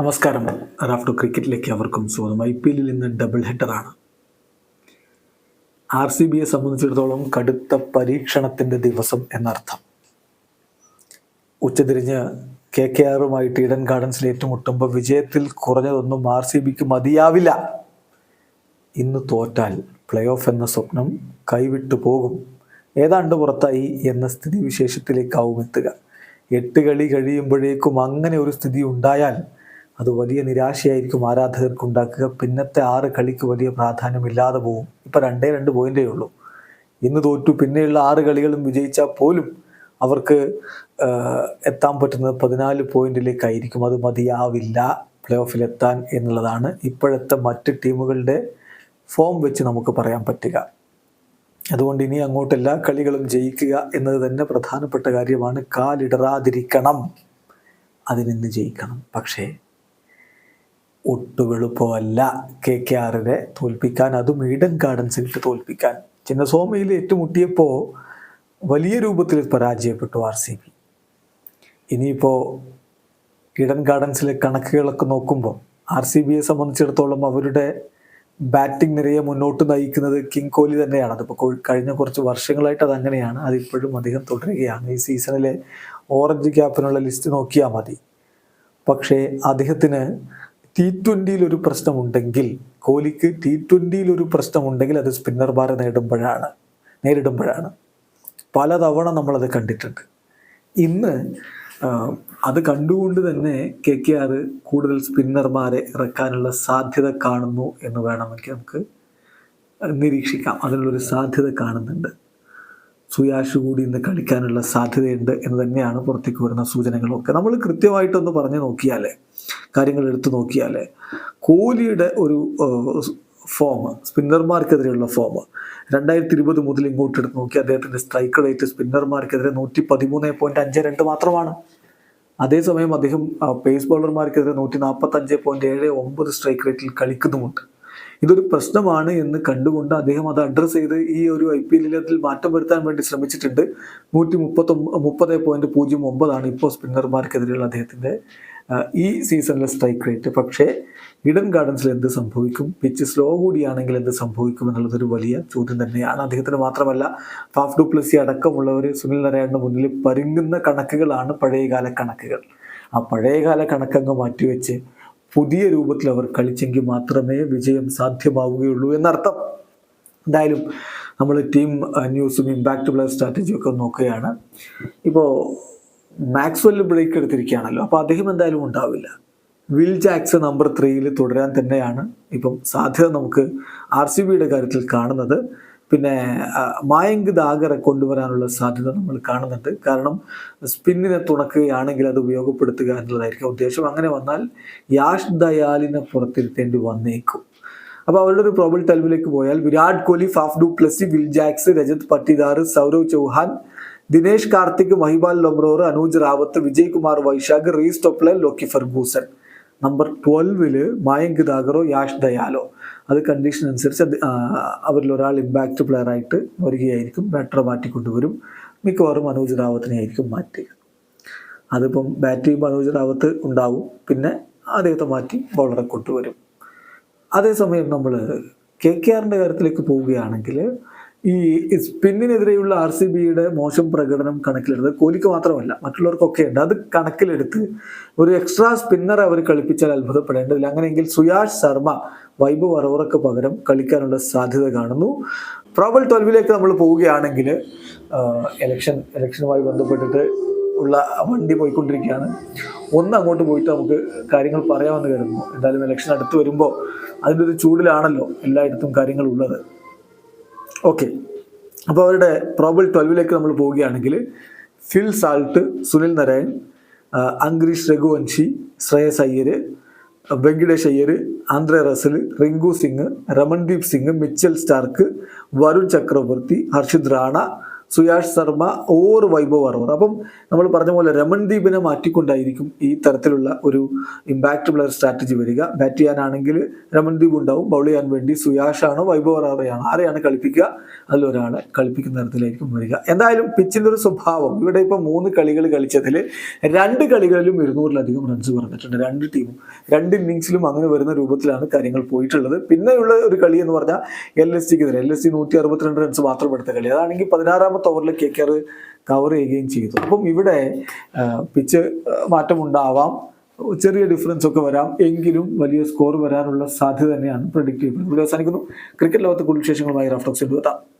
നമസ്കാരം. റാഫ്റ്റോ ക്രിക്കറ്റിലേക്ക് അവർക്കും സ്വാഗതം. ഐ പി എല്ലിൽ ഇന്ന് ഡബിൾ ഹെഡറാണ് ആർ സി ബിയെ സംബന്ധിച്ചിടത്തോളം കടുത്ത പരീക്ഷണത്തിന്റെ ദിവസം എന്നർത്ഥം. ഉച്ചതിരിഞ്ഞ് കെ കെ ആറുമായിട്ട് ഈഡൻ ഗാർഡൻസിൽ ഏറ്റുമുട്ടുമ്പോൾ വിജയത്തിൽ കുറഞ്ഞതൊന്നും ആർ സി ബിക്ക് മതിയാവില്ല. ഇന്ന് തോറ്റാൽ പ്ലേ ഓഫ് എന്ന സ്വപ്നം കൈവിട്ടു പോകും. ഏതാണ്ട് പുറത്തായി എന്ന സ്ഥിതി വിശേഷത്തിലേക്കാവും എത്തുക. എട്ട് കളി കഴിയുമ്പോഴേക്കും അങ്ങനെ ഒരു സ്ഥിതി ഉണ്ടായാൽ അത് വലിയ നിരാശയായിരിക്കും ആരാധകർക്ക് ഉണ്ടാക്കുക പിന്നത്തെ ആറ് കളിക്ക് വലിയ പ്രാധാന്യമില്ലാതെ പോകും. ഇപ്പം രണ്ടേ രണ്ട് പോയിന്റേ ഉള്ളൂ. ഇന്ന് തോറ്റു. പിന്നെയുള്ള ആറ് കളികളും വിജയിച്ചാൽ പോലും അവർക്ക് എത്താൻ പറ്റുന്നത് പതിനാല് പോയിന്റിലേക്കായിരിക്കും. അത് മതിയാവില്ല. പ്ലേ ഓഫിൽ എത്താൻ എന്നുള്ളതാണ് ഇപ്പോഴത്തെ മറ്റ് ടീമുകളുടെ ഫോം വെച്ച് നമുക്ക് പറയാൻ പറ്റുക. അതുകൊണ്ട് ഇനി അങ്ങോട്ട് എല്ലാ കളികളും ജയിക്കുക എന്നത് തന്നെ പ്രധാനപ്പെട്ട കാര്യമാണ്. കാലിടറാതിരിക്കണം. അതിനിന്ന് ജയിക്കണം. പക്ഷേ ഒട്ടും എളുപ്പമല്ല കെ കെ ആറിനെ തോൽപ്പിക്കാൻ അതും ഈഡൻ ഗാർഡൻസിലിട്ട് തോൽപ്പിക്കാൻ. ചിന്നസ്വാമിയിൽ ഏറ്റുമുട്ടിയപ്പോൾ വലിയ രൂപത്തിൽ പരാജയപ്പെട്ടു ആർ സി ബി. ഇനിയിപ്പോൾ ഈഡൻ ഗാർഡൻസിലെ കണക്കുകളൊക്കെ നോക്കുമ്പോൾ ആർ സി ബിയെ സംബന്ധിച്ചിടത്തോളം അവരുടെ ബാറ്റിംഗ് നിരയെ മുന്നോട്ട് നയിക്കുന്നത് കിങ് കോഹ്ലി തന്നെയാണ്. അതിപ്പോൾ കഴിഞ്ഞ കുറച്ച് വർഷങ്ങളായിട്ട് അതങ്ങനെയാണ്. അതിപ്പോഴും അധികം തുടരുകയാണ്. ഈ സീസണിലെ ഓറഞ്ച് ക്യാപ്പിനുള്ള ലിസ്റ്റ് നോക്കിയാൽ മതി. പക്ഷേ അദ്ദേഹത്തിന് ട്വന്റിയിൽ ഒരു പ്രശ്നമുണ്ടെങ്കിൽ കോഹ്ലിക്ക് ടി ട്വന്റിയിൽ ഒരു പ്രശ്നമുണ്ടെങ്കിൽ അത് സ്പിന്നർമാരെ നേടുമ്പോഴാണ് നേരിടുമ്പോഴാണ്. പലതവണ നമ്മളത് കണ്ടിട്ടുണ്ട്. ഇന്ന് അത് കണ്ടുകൊണ്ട് തന്നെ കെ കെ ആർ കൂടുതൽ സ്പിന്നർമാരെ ഇറക്കാനുള്ള സാധ്യത കാണുന്നു എന്ന് വേണമെങ്കിൽ നമുക്ക് നിരീക്ഷിക്കാം. അതിനുള്ളൊരു സാധ്യത കാണുന്നുണ്ട്. സുയാഷ് കൂടി ഇന്ന് കളിക്കാനുള്ള സാധ്യതയുണ്ട് എന്ന് തന്നെയാണ് പുറത്തേക്ക് വരുന്ന സൂചനകളൊക്കെ. നമ്മൾ കൃത്യമായിട്ടൊന്ന് പറഞ്ഞു നോക്കിയാൽ കാര്യങ്ങൾ എടുത്തു നോക്കിയാൽ കോഹ്ലിയുടെ ഒരു ഫോം സ്പിന്നർമാർക്കെതിരെയുള്ള ഫോം രണ്ടായിരത്തി ഇരുപത് മുതൽ ഇങ്ങോട്ട് എടുത്ത് നോക്കി. അദ്ദേഹത്തിന്റെ സ്ട്രൈക്ക് റേറ്റ് സ്പിന്നർമാർക്കെതിരെ നൂറ്റി പതിമൂന്ന് പോയിന്റ് അഞ്ച് രണ്ട് മാത്രമാണ്. അതേസമയം അദ്ദേഹം പേസ് ബോളർമാർക്കെതിരെ നൂറ്റി നാൽപ്പത്തഞ്ച് പോയിന്റ് ഏഴ് ഒമ്പത് സ്ട്രൈക്ക് റേറ്റിൽ കളിക്കുന്നുമുണ്ട്. ഇതൊരു പ്രശ്നമാണ് എന്ന് കണ്ടുകൊണ്ട് അദ്ദേഹം അത് അഡ്രസ്സ് ചെയ്ത് ഈ ഒരു ഐ പി എല്ലിൽ മാറ്റം വരുത്താൻ വേണ്ടി ശ്രമിച്ചിട്ടുണ്ട്. നൂറ്റി മുപ്പത്തൊമ്പ മുപ്പത് പോയിന്റ് പൂജ്യം ഒമ്പതാണ് ഇപ്പോൾ സ്പിന്നർമാർക്കെതിരെയുള്ള അദ്ദേഹത്തിന്റെ ഈ സീസണിലെ സ്ട്രൈക്ക് റേറ്റ് പക്ഷേ ഇഡൻ ഗാർഡൻസിൽ എന്ത് സംഭവിക്കും? പിച്ച് സ്ലോ കൂടിയാണെങ്കിൽ എന്ത് സംഭവിക്കും എന്നുള്ളതൊരു വലിയ ചോദ്യം തന്നെയാണ്. അദ്ദേഹത്തിന് മാത്രമല്ല ഫാഫ് ഡു പ്ലസി അടക്കമുള്ളവർ സുനിൽ നാരായണന്റെ മുന്നിൽ പരുങ്ങുന്ന കണക്കുകളാണ് പഴയകാല കണക്കുകൾ. ആ പഴയകാല കണക്കങ്ങ് മാറ്റിവെച്ച് പുതിയ രൂപത്തിൽ അവർ കളിച്ചെങ്കിൽ മാത്രമേ വിജയം സാധ്യമാവുകയുള്ളൂ എന്നർത്ഥം. എന്തായാലും നമ്മൾ ടീം ന്യൂസും ഇമ്പാക്റ്റ് പ്ലസ് സ്ട്രാറ്റജിയും ഒക്കെ നോക്കുകയാണ്. ഇപ്പോൾ മാക്സ്വെൽ ബ്രേക്ക് എടുത്തിരിക്കുകയാണല്ലോ. അപ്പോൾ അദ്ദേഹം എന്തായാലും ഉണ്ടാവില്ല. വിൽ ജാക്സ് നമ്പർ ത്രീയിൽ തുടരാൻ തന്നെയാണ് ഇപ്പം സാധ്യത നമുക്ക് ആർ സി ബിയുടെ കാര്യത്തിൽ കാണുന്നത്. പിന്നെ മായങ്ക് ദാഗറെ കൊണ്ടുവരാനുള്ള സാധ്യത നമ്മൾ കാണുന്നുണ്ട്. കാരണം സ്പിന്നിനെ തുണക്കുകയാണെങ്കിൽ അത് ഉപയോഗപ്പെടുത്തുക എന്നുള്ളതായിരിക്കും ഉദ്ദേശം. അങ്ങനെ വന്നാൽ യാഷ് ദയാലിനെ പുറത്തിരുത്തേണ്ടി വന്നേക്കും. അപ്പോൾ അവരുടെ ഒരു പ്രോബിൾ ടെൽവിലേക്ക് പോയാൽ Virat Kohli Faf du Plessis Will Jacks Rajat Patidar Saurav Chauhan Dinesh Karthik Mahipal Lomror Anuj Rawat Vijay Kumar Vyshak Reece Topley Lockie Ferguson. Number ട്വൽവിൽ Mayank ദാഗറോ യാഷ് ദയാലോ. അത് കണ്ടീഷൻ അനുസരിച്ച് അവരിൽ ഒരാൾ ഇമ്പാക്റ്റ് പ്ലെയർ ആയിട്ട് വരികയായിരിക്കും. മാറ്റി മാറ്റിക്കൊണ്ടുവരും മിക്കവാറും മനോജ് റാവത്തിനെ ആയിരിക്കും മാറ്റുക അതിപ്പം ബാറ്റ് ചെയ്യുമ്പോൾ മനോജ് റാവത്ത് ഉണ്ടാവും. പിന്നെ അദ്ദേഹത്തെ മാറ്റി ബോളറെ കൊണ്ടുവരും. അതേസമയം നമ്മൾ കെ കെ ആറിന്റെ കാര്യത്തിലേക്ക് പോവുകയാണെങ്കിൽ ഈ സ്പിന്നിനെതിരെയുള്ള ആർ സി ബിയുടെ മോശം പ്രകടനം കണക്കിലെടുത്ത് കോലിക്ക് മാത്രമല്ല മറ്റുള്ളവർക്കൊക്കെ ഉണ്ട്. അത് കണക്കിലെടുത്ത് ഒരു എക്സ്ട്രാ സ്പിന്നർ അവർ കളിപ്പിച്ചാൽ അത്ഭുതപ്പെടേണ്ടതില്ല. അങ്ങനെയെങ്കിൽ സുയാഷ് ശർമ്മ വൈഭവ് അറോറക്ക് പകരം കളിക്കാനുള്ള സാധ്യത കാണുന്നു. പ്രോബൽ ട്വൽവിലേക്ക് നമ്മൾ പോവുകയാണെങ്കിൽ എലക്ഷൻ എലക്ഷനുമായി ബന്ധപ്പെട്ടിട്ട് ഉള്ള വണ്ടി പോയിക്കൊണ്ടിരിക്കുകയാണ്. ഒന്ന് അങ്ങോട്ട് പോയിട്ട് നമുക്ക് കാര്യങ്ങൾ പറയാമെന്ന് കരുതുന്നു. എന്തായാലും ഇലക്ഷൻ അടുത്ത് വരുമ്പോൾ അതിന്റെ ഒരു ചൂടിലാണല്ലോ എല്ലായിടത്തും കാര്യങ്ങൾ ഉള്ളത് ഓക്കെ അപ്പോൾ അവരുടെ പ്രോബിൾ ട്വൽവിലേക്ക് നമ്മൾ പോവുകയാണെങ്കിൽ Phil Salt Sunil Narine Angkrish Raghuvanshi Shreyas Iyer Venkatesh Iyer Andre Russell Rinku Singh Ramandeep Singh Mitchell Starc Varun Chakravarthy Harshit Rana Suyash Sharma or Vaibhav Arora അപ്പം നമ്മൾ പറഞ്ഞ പോലെ രമൺദീപിനെ മാറ്റിക്കൊണ്ടായിരിക്കും ഈ തരത്തിലുള്ള ഒരു ഇമ്പാക്റ്റ് പ്ലെയർ സ്ട്രാറ്റജി വരിക. ബാറ്റ് ചെയ്യാനാണെങ്കിൽ രമൺദീപ് ഉണ്ടാവും ബൗൾ ചെയ്യാൻ വേണ്ടി സുയാഷ് ആണോ വൈഭവ് അറവറയാണോ ആരെയാണ് കളിപ്പിക്കുക അതിലൊരാളെ കളിപ്പിക്കുന്ന തരത്തിലായിരിക്കും വരിക. എന്തായാലും പിച്ചിന്റെ ഒരു സ്വഭാവം ഇവിടെ ഇപ്പോൾ മൂന്ന് കളികൾ കളിച്ചതിൽ രണ്ട് കളികളിലും ഇരുന്നൂറിലധികം റൺസ് പറഞ്ഞിട്ടുണ്ട് രണ്ട് ടീമും രണ്ട് ഇന്നിങ്സിലും അങ്ങനെ വരുന്ന രൂപത്തിലാണ് കാര്യങ്ങൾ പോയിട്ടുള്ളത്. പിന്നെയുള്ള ഒരു കളി എന്ന് പറഞ്ഞാൽ എൽ എസ് സിക്കെതിരെ എൽ എസ് സി നൂറ്റി അറുപത്തിരണ്ട് റൺസ് മാത്രം എടുത്ത കളി. അതാണെങ്കിൽ പതിനാറാമത്തെ ഓവറിൽ കെ കെ ആർ കവർ ചെയ്യുകയും ചെയ്തു. അപ്പം ഇവിടെ പിച്ച് മാറ്റമുണ്ടാവാം. ചെറിയ ഡിഫറൻസ് ഒക്കെ വരാം. എങ്കിലും വലിയ സ്കോർ വരാനുള്ള സാധ്യത തന്നെയാണ് പ്രഡിക്റ്റ് ഇവിടെ അവസാനിക്കുന്നു. ക്രിക്കറ്റ് ലോകത്തെ കൂടുതൽ വിശേഷങ്ങളുമായി റഫ്ലക്സ് എടുത്താം